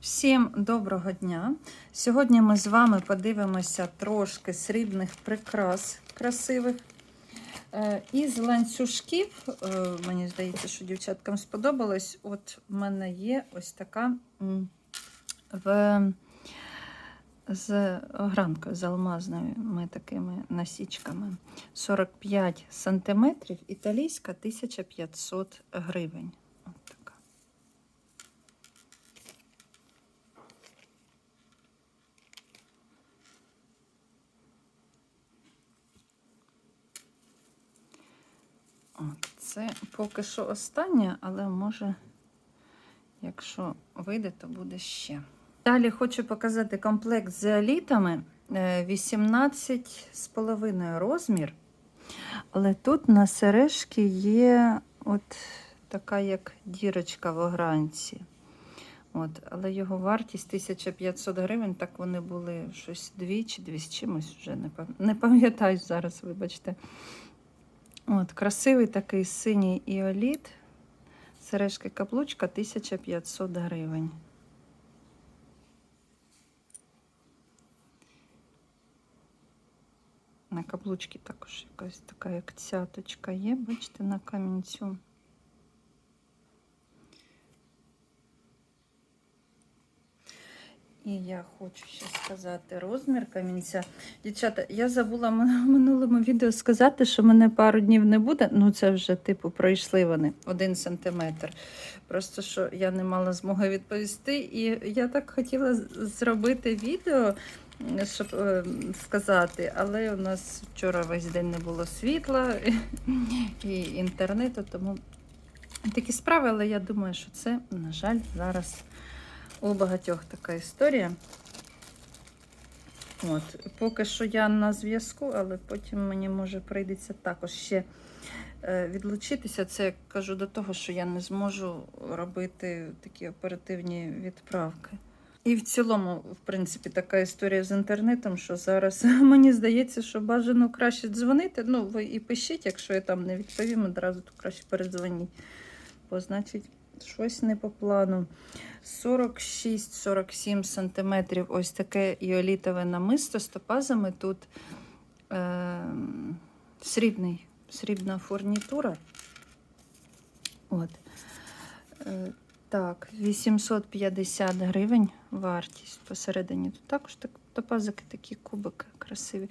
Всім доброго дня! Сьогодні ми з вами подивимося трошки срібних прикрас красивих. Е, Із ланцюжків, е, мені здається, що дівчаткам сподобалось. От в мене є ось така в, з огранкою, з алмазними такими насічками. 45 сантиметрів, італійська 1500 гривень. От така. От, це поки що останнє, але може, якщо вийде, то буде ще. Далі хочу показати комплект з елітами 18,5 розмір. Але тут на сережки є от така як дірочка в огранці. От, але його вартість 1500 гривень, так вони були щось дві чи дві з чимось, вже не пам'ятаю зараз, вибачте. От, красивий такий синій іоліт. Сережки каблучка 1500 гривень. На каблучці також якась така як цяточка є, бачите, на камінцю. І я хочу ще сказати розмір камінця. Дівчата, я забула в минулому відео сказати, що мене пару днів не буде. Ну, це вже, типу, пройшли вони один сантиметр. Просто що я не мала змоги відповісти. І я так хотіла зробити відео, щоб е, сказати, але у нас вчора весь день не було світла і інтернету, тому такі справи, але я думаю, що це, на жаль, зараз. У багатьох така історія. От, поки що я на зв'язку, але потім мені може прийдеться також ще е, відлучитися. Це я кажу до того, що я не зможу робити такі оперативні відправки. І в цілому, в принципі, така історія з інтернетом, що зараз мені здається, що бажано краще дзвонити. Ну, ви і пишіть, якщо я там не відповім, одразу то краще передзвоніть. Бо, значить, щось не по плану. 46-47 сантиметрів ось таке іолітове намисто з топазами. Тут е, срібний, срібна фурнітура. От. Е, так, 850 гривень вартість посередині. Тут також так, топазики, такі кубики красиві.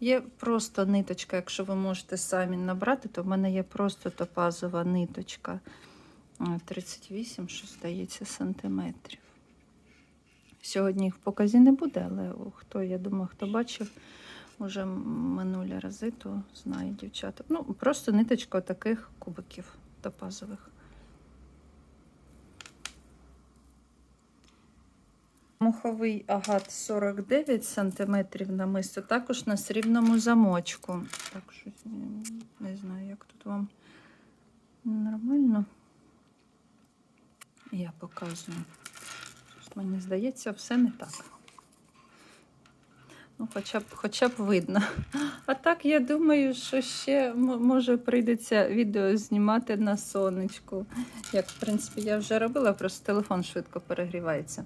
Є просто ниточка, якщо ви можете самі набрати, то в мене є просто топазова ниточка. Е, 38, що здається, сантиметрів. Сьогодні їх в показі не буде, але хто, я думаю, хто бачив уже минулі рази, то знає дівчата. Ну, просто ниточка таких кубиків топазових. Муховий агат 49 сантиметрів намисто, також на срібному замочку. Так, не, не знаю, як тут вам нормально. Я показую. Мені здається, все не так. Ну, хоча б, хоча б видно. А так, я думаю, що ще може прийдеться відео знімати на сонечку. Як, в принципі, я вже робила, просто телефон швидко перегрівається.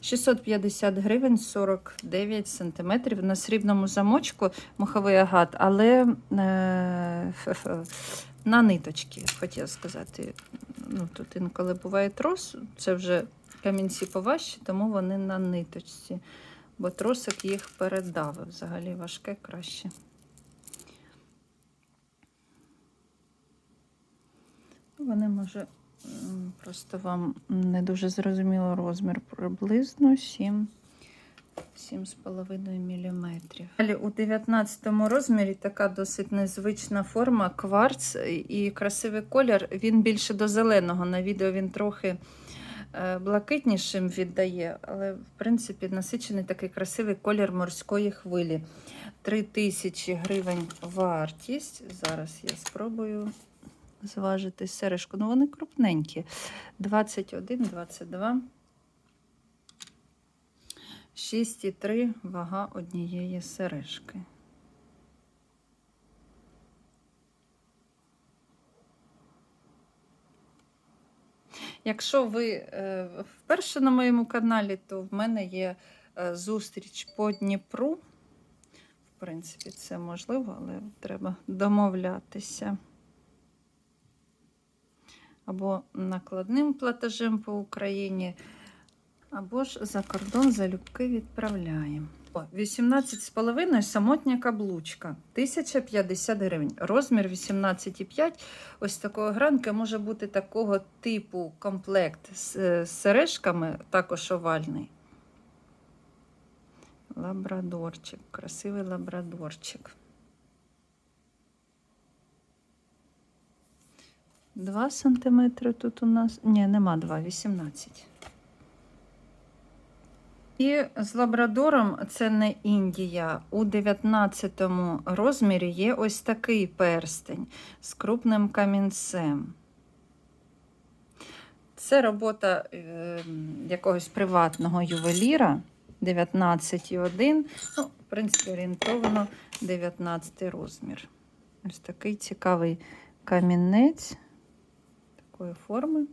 650 гривень, 49 сантиметрів на срібному замочку муховий агат, але е, на ниточки, хотіла сказати. Ну, тут інколи буває трос, це вже камінці поважчі, тому вони на ниточці. Бо тросик їх передавив. Взагалі важке краще. Вони, може, просто вам не дуже зрозуміло розмір приблизно 7. 7,5 мм. Далі у 19 розмірі така досить незвична форма кварц і красивий колір. Він більше до зеленого. На відео він трохи е, блакитнішим віддає, але в принципі насичений такий красивий колір морської хвилі. 3000 гривень вартість. Зараз я спробую зважити сережку. Ну, вони крупненькі. 21, 22. 6,3 вага однієї сережки. Якщо ви е, вперше на моєму каналі, то в мене є е, зустріч по Дніпру. В принципі, це можливо, але треба домовлятися. Або накладним платежем по Україні, або ж за кордон залюбки відправляємо. О, 18,5 самотня каблучка. 1050 гривень. Розмір 18,5. Ось такої гранки може бути такого типу комплект з е, сережками, також овальний. Лабрадорчик, красивий лабрадорчик. 2 сантиметри тут у нас. Ні, нема 2, 18. І з лабрадором це не Індія. У 19 розмірі є ось такий перстень з крупним камінцем. Це робота е, якогось приватного ювеліра 19,1. Ну, в принципі, орієнтовано 19 розмір. Ось такий цікавий камінець такої форми.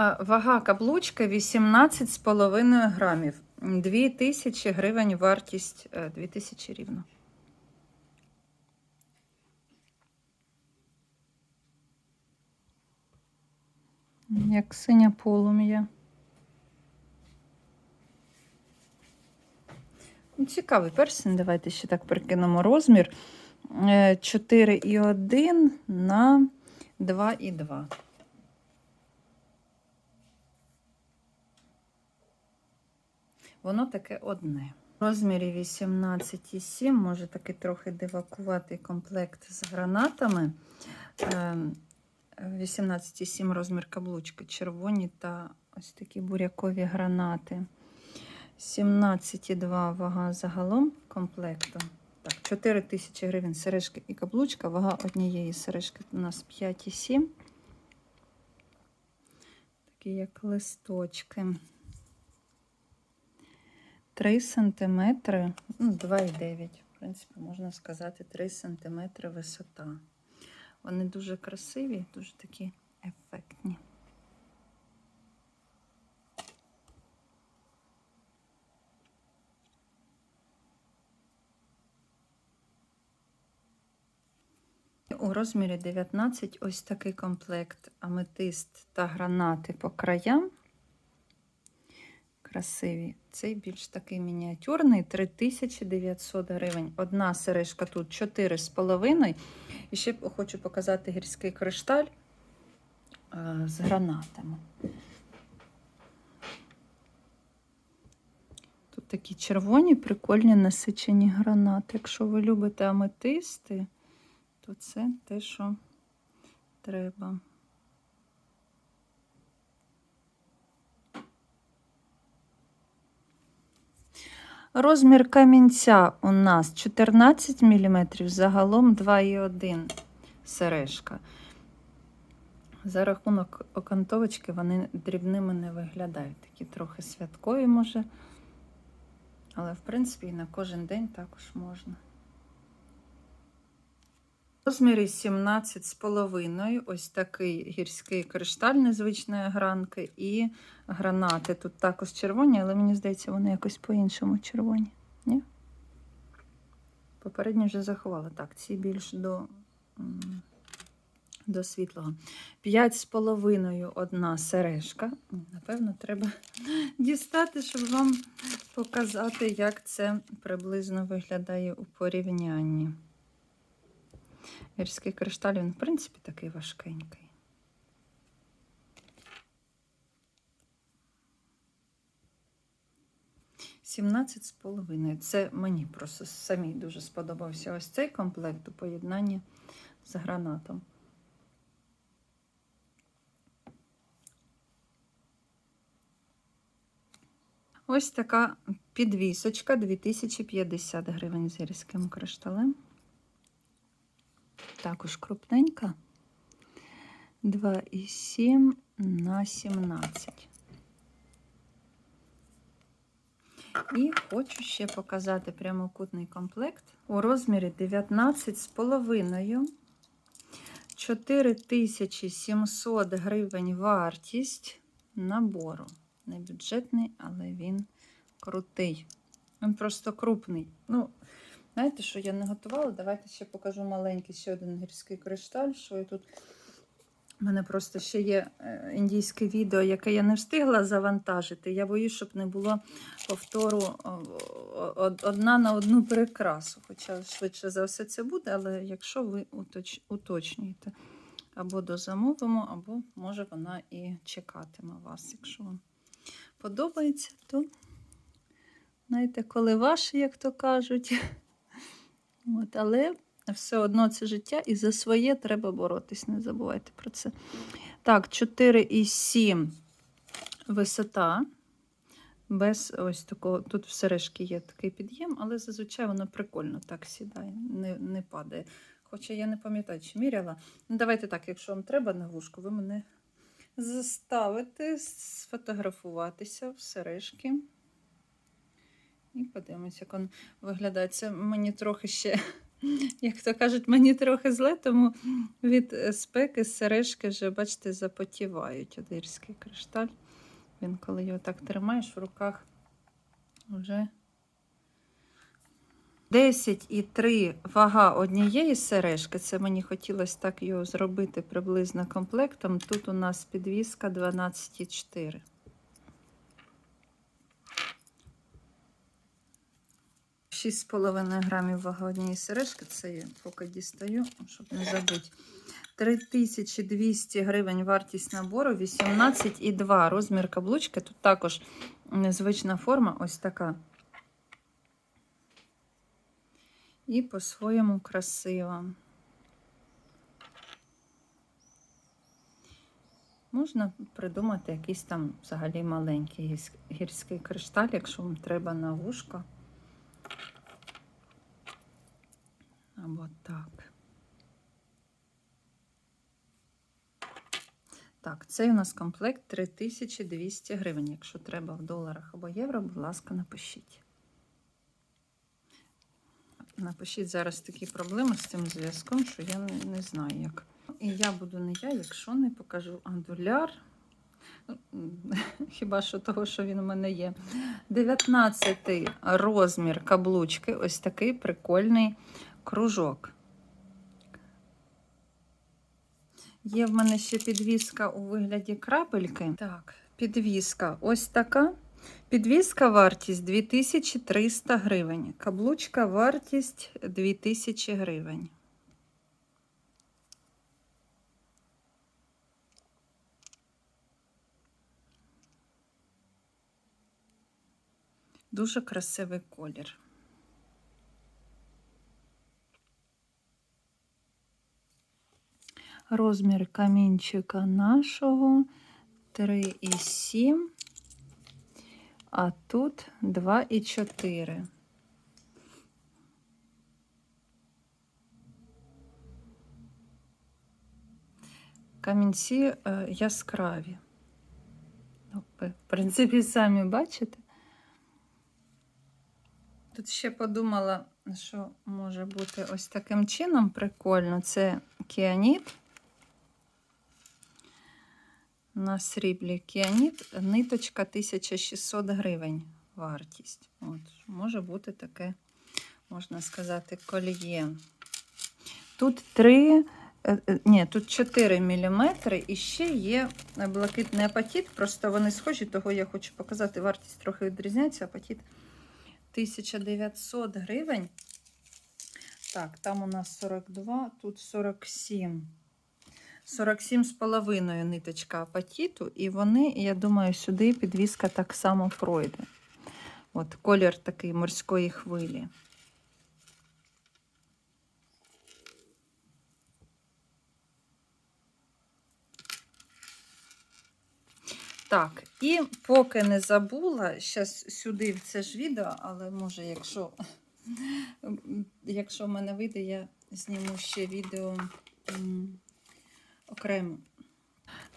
Вага каблучка 18,5 грамів. 2000 гривень вартість, е, 2000 рівно. Як синя полум'я. Ну, Цікавий персень. Давайте ще так прикинемо розмір. Е, 4,1 на 2,2. Воно таке одне. В розмірі 18,7 може такий трохи дивакуватий комплект з гранатами. Ем, 18,7 розмір каблучки, червоні та ось такі бурякові гранати. 17,2 вага загалом комплекту. Так, 4 тисячі гривень сережки і каблучка. Вага однієї сережки у нас 5,7. Такі як листочки. 3 сантиметри, ну, 2,9. В принципі, можна сказати, 3 сантиметри висота. Вони дуже красиві, дуже такі ефектні. У розмірі 19 ось такий комплект аметист та гранати по краям. Красиві. Цей більш такий мініатюрний 3900 гривень. Одна сережка тут 4,5. І ще хочу показати гірський кришталь з гранатами. Тут такі червоні, прикольні насичені гранати. Якщо ви любите аметисти, то це те, що треба. Розмір камінця у нас 14 мм, загалом 2,1 сережка. За рахунок окантовочки вони дрібними не виглядають. Такі трохи святкові, може. Але, в принципі, і на кожен день також можна. В розмірі 17,5 ось такий гірський кришталь незвичної гранки і гранати. Тут також червоні, але мені здається, вони якось по-іншому червоні. Ні? Попередні вже заховала. Так, ці більш до, до світлого. 5,5 одна сережка. Напевно, треба дістати, щоб вам показати, як це приблизно виглядає у порівнянні. Гірський кришталь, він, в принципі, такий важкенький. Сімнадцять з половиною. Це мені просто самій дуже сподобався ось цей комплект у поєднанні з гранатом. Ось така підвісочка 2050 гривень з гірським кришталем. Також крупненька. 2,7 на 17. І хочу ще показати прямокутний комплект у розмірі 19 з половиною. 4700 гривень вартість набору. Не бюджетний, але він крутий. Він просто крупний. Ну, знаєте, що я не готувала? Давайте ще покажу маленький ще один гірський кришталь. Що я тут. У мене просто ще є е, індійське відео, яке я не встигла завантажити. Я боюсь, щоб не було повтору одна на одну прикрасу. Хоча швидше за все це буде, але якщо ви уточнюєте, або дозамовимо, або може вона і чекатиме вас. Якщо вам подобається, то знаєте, коли ваше, як то кажуть. От, але все одно це життя, і за своє треба боротись, не забувайте про це. Так, 4,7 висота. Без ось такого, тут в сережки є такий під'єм, але зазвичай воно прикольно так сідає, не, не падає. Хоча я не пам'ятаю, чи міряла. Ну, давайте так, якщо вам треба на вушку, ви мене заставите сфотографуватися в сережки. І подивимось, як він виглядає. Це мені трохи ще, як то кажуть, мені трохи зле, тому від е, спеки сережки вже, бачите, запотівають. Одирський кришталь. Він, коли його так тримаєш в руках, вже 10,3 вага однієї сережки. Це мені хотілося так його зробити приблизно комплектом. Тут у нас підвіска 12,4. Шість з половиною грамів вага однієї сережки. Це я поки дістаю, щоб не забути. 3200 гривень вартість набору, 18,2 розмір каблучки. Тут також незвична форма, ось така. І по-своєму красива. Можна придумати якийсь там взагалі маленький гірський кришталь, якщо вам треба на вушко. Або так. Цей у нас комплект 3200 гривень. Якщо треба в доларах або євро, будь ласка, напишіть. Напишіть зараз такі проблеми з цим зв'язком, що я не, не знаю як. І я буду не я, якщо не покажу андуляр. Ну, Хіба що того, що він у мене є. 19 розмір каблучки. Ось такий прикольний кружок. Є в мене ще підвіска у вигляді крапельки. Так, підвіска ось така. Підвіска вартість 2300 гривень. Каблучка вартість 2000 гривень. Дуже красивий колір. Розмір камінчика нашого 3,7, а тут 2,4. Камінці е, яскраві. Ну, ви, в принципі, самі бачите. Тут ще подумала, що може бути ось таким чином прикольно. Це кіаніт. На сріблі кіаніт, ниточка 1600 гривень вартість. От, може бути таке, можна сказати, кольє. Тут 3, ні, тут 4 мм і ще є блакитний апатит. Просто вони схожі, того я хочу показати. Вартість трохи відрізняється. Апатит 1900 гривень. Так, там у нас 42, тут 47. 47 з половиною ниточка апатіту, і вони, я думаю, сюди підвіска так само пройде. От колір такий морської хвилі. Так, і поки не забула, зараз сюди в це ж відео, але може, якщо, якщо в мене вийде, я зніму ще відео окремо.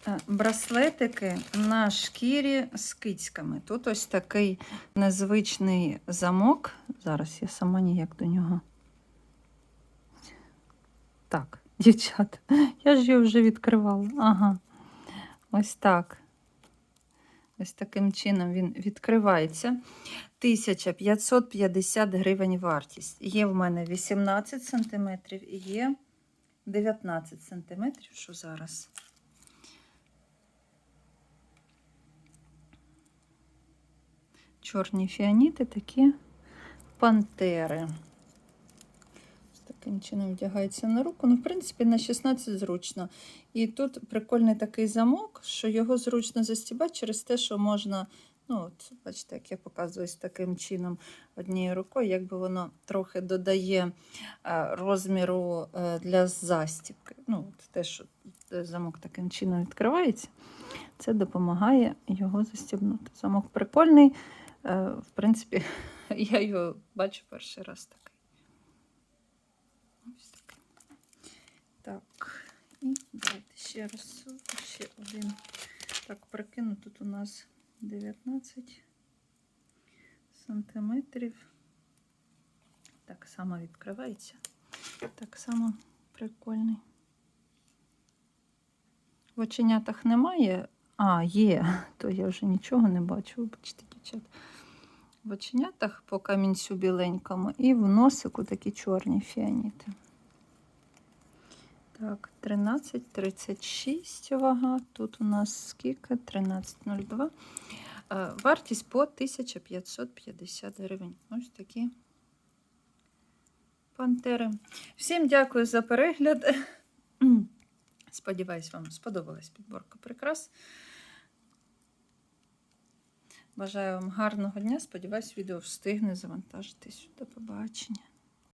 Е, Браслетики на шкірі з кицьками. Тут ось такий незвичний замок. Зараз я сама ніяк до нього. Так, дівчата, я ж його вже відкривала. Ага. Ось так. Ось таким чином він відкривається. 1550 гривень вартість. Є в мене 18 см і є 19 см, що зараз. Чорні фіаніти, такі пантери. Ось таким чином вдягається на руку. Ну, в принципі, на 16 зручно. І тут прикольний такий замок, що його зручно застібати через те, що можна, ну, от, бачите, як я показую таким чином однією рукою, якби воно трохи додає е, розміру е, для застібки. Ну, от те, що е, замок таким чином відкривається, це допомагає його застібнути. Замок прикольний. В принципі, я його бачу перший раз такий. Ось такий. Так, і давайте ще раз ще один. Так, прикину. Тут у нас 19 сантиметрів. Так само відкривається. Так само прикольний. В оченятах немає. А, є, то я вже нічого не бачу, вибачте, дівчат. В оченятах по камінцю біленькому і в носику такі чорні фіаніти. Так, 13,36 вага. Тут у нас скільки? 13,02. Е, Вартість по 1550 гривень. Ось такі пантери. Всім дякую за перегляд. Сподіваюсь, вам сподобалась підборка прикрас. Бажаю вам гарного дня. Сподіваюсь, відео встигне завантажитись. До побачення.